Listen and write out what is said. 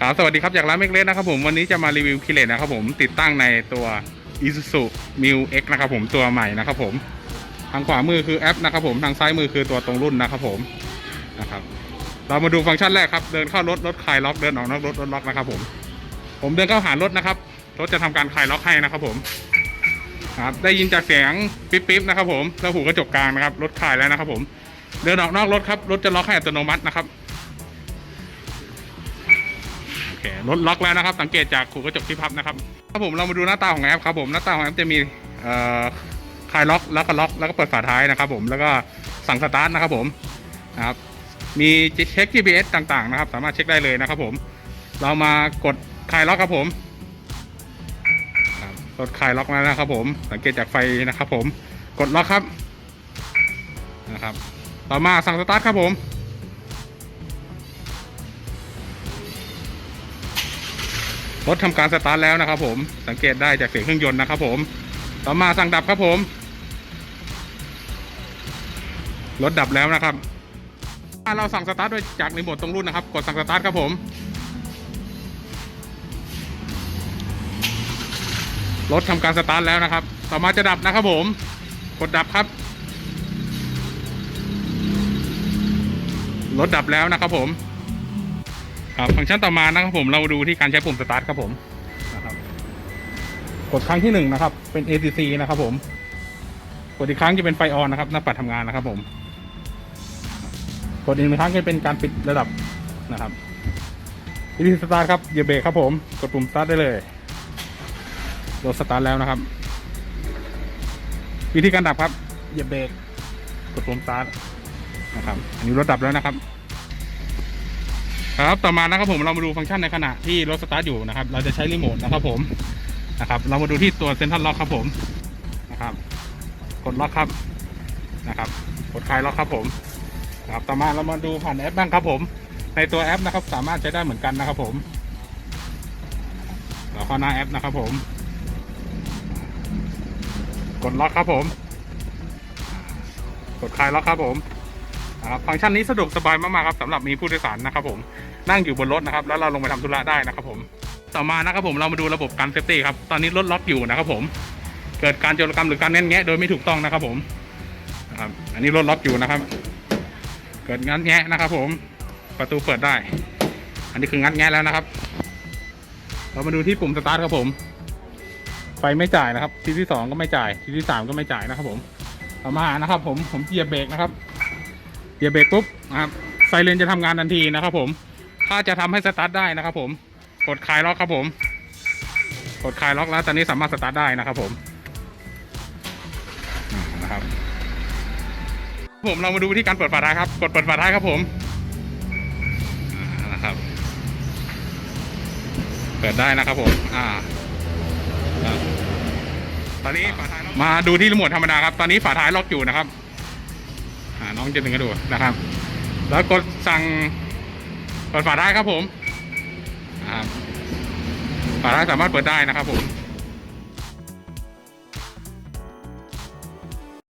ครับสวัสดีครับจากร้านเมกเลสนะครับผมวันนี้จะมารีวิวคิเลนนะครับผมติดตั้งในตัว Isuzu Mu X นะครับผมตัวใหม่นะครับผมทางขวามือคือแอปนะครับผมทางซ้ายมือคือตัวตรงรุ่นนะครับผมนะครับเรามาดูฟังก์ชันแรกครับเดินเข้ารถรถคลายล็อกเดินออกนอกรถรถล็อกนะครับผม ผมเดินเข้าหารถนะครับรถจะทำการคลายล็อกให้นะครับผมครับได้ยินจากเสียงปิ๊บปิ๊บนะครับผมแล้วหูกระจกกลางนะครับรถคลายแล้วนะครับผมเดินออกนอกรถครับรถจะล็อกให้อัตโนมัตินะครับ รถล็อกแล้วนะครับ สังเกตจากขู่กระจกที่พับนะครับครับผมเรามาดูหน้าตาของแอปครับผมหน้าตาของแอปจะมีคลายล็อกแล้วก็ล็อกแล้วก็เปิดฝาท้ายนะครับ ผมแล้วก็สั่งสตาร์ทนะครับผมนะครับมีเช็ค GPS ต่างๆนะครับ สามารถเช็คได้เลยนะครับ ผม เรามากดคลายล็อกครับผมกดคลายล็อกแล้วนะครับ ผม สังเกตจากไฟนะครับ ผมกดล็อกครับนะครับ ต่อมาสั่งสตาร์ทครับผม รถทำการสตาร์ทแล้วนะครับ ผมสังเกตได้จากเสียงเครื่องยนต์นะครับ ผมต่อมาสั่งดับครับผมรถดับแล้วนะครับเราสั่งสตาร์ทด้วยจากรีโหมทตรงรุ่นนะครับ กดสั่งสตาร์ทครับผมรถทำการสตาร์ทแล้วนะครับ ต่อมาจะดับนะครับผม กดดับครับรถดับแล้วนะครับผม ครับฟังก์ชันต่อมานะครับผมเราดูที่การใช้ปุ่มสตาร์ทครับผมนะครับกดครั้งที่หนึ่งนะครับ เป็น ACC นะครับผมกดอีกครั้งจะเป็นไฟออนนะครับหน้าปัดทำงานนะครับผมกดอีกหนึ่งครั้งจะเป็นการปิดระดับนะครับวิธีสตาร์ทครับเหยียบเบรกครับผมกดปุ่มสตาร์ทได้เลยรถสตาร์ทแล้วนะครับ วิธีการดับครับเหยียบเบรกกดปุ่มสตาร์ทนะครับอันนี้รถดับแล้วนะครับ ครับ ต่อมานะครับผมเรามาดูฟังก์ชันในขณะที่รถสตาร์ทอยู่นะครับ เราจะใช้รีโมทนะครับผมนะครับ เรามาดูที่ตัวเซ็นทรัลล็อกครับผมนะครับ กดล็อกครับนะครับ กดคลายล็อกครับผมนะครับต่อมาเรามาดูผ่านแอปบ้างครับผม ในตัวแอปนะครับ สามารถใช้ได้เหมือนกันนะครับผมเราเข้าหน้าแอปนะครับผม กดล็อกครับผม กดคลายล็อกครับผม นะครับฟังก์ชันนี้สะดวกสบายมากๆครับสำหรับมีผู้โดยสารนะครับผมนั่งอยู่บนรถนะครับ แล้วเราลงไปทำธุระได้นะครับผมต่อมานะครับผมเรามาดูระบบการเซฟตี้ครับตอนนี้รถล็อกอยู่นะครับผมเกิดการโจรกรรมหรือการแน่นแงะโดยไม่ถูกต้องนะครับผมนะครับอันนี้รถล็อกอยู่นะครับ เกิดงัดแงะนะครับผมประตูเปิดได้ อันนี้คืองัดแงะแล้วนะครับ เรามาดูที่ปุ่มสตาร์ทครับผมไฟไม่จ่ายนะครับ ทีที่สองก็ไม่จ่าย ทีที่สามก็ไม่จ่ายนะครับผมต่อมานะครับผมผมเหยียบเบรกนะครับ เหยียบเบรกปุ๊บนะครับไซเรนจะทำงานทันทีนะครับผม ถ้าจะทำให้สตาร์ทได้นะครับผม กดคลายล็อกครับผม กดคลายล็อกแล้วตอนนี้สามารถสตาร์ทได้นะครับผมนะครับ ผมเรามาดูวิธีการเปิดฝาท้ายครับ กดเปิดฝาท้ายครับผมนะครับ เปิดได้นะครับผม อ่า ตอนนี้ฝาท้ายมาดูที่รีโมทธรรมดาครับ ตอนนี้ฝาท้ายล็อกอยู่นะครับ น้องจะดึงกระดูนะครับ แล้วกดสั่งเปิดฝาได้ครับผมฝาได้สามารถเปิดได้นะครับผม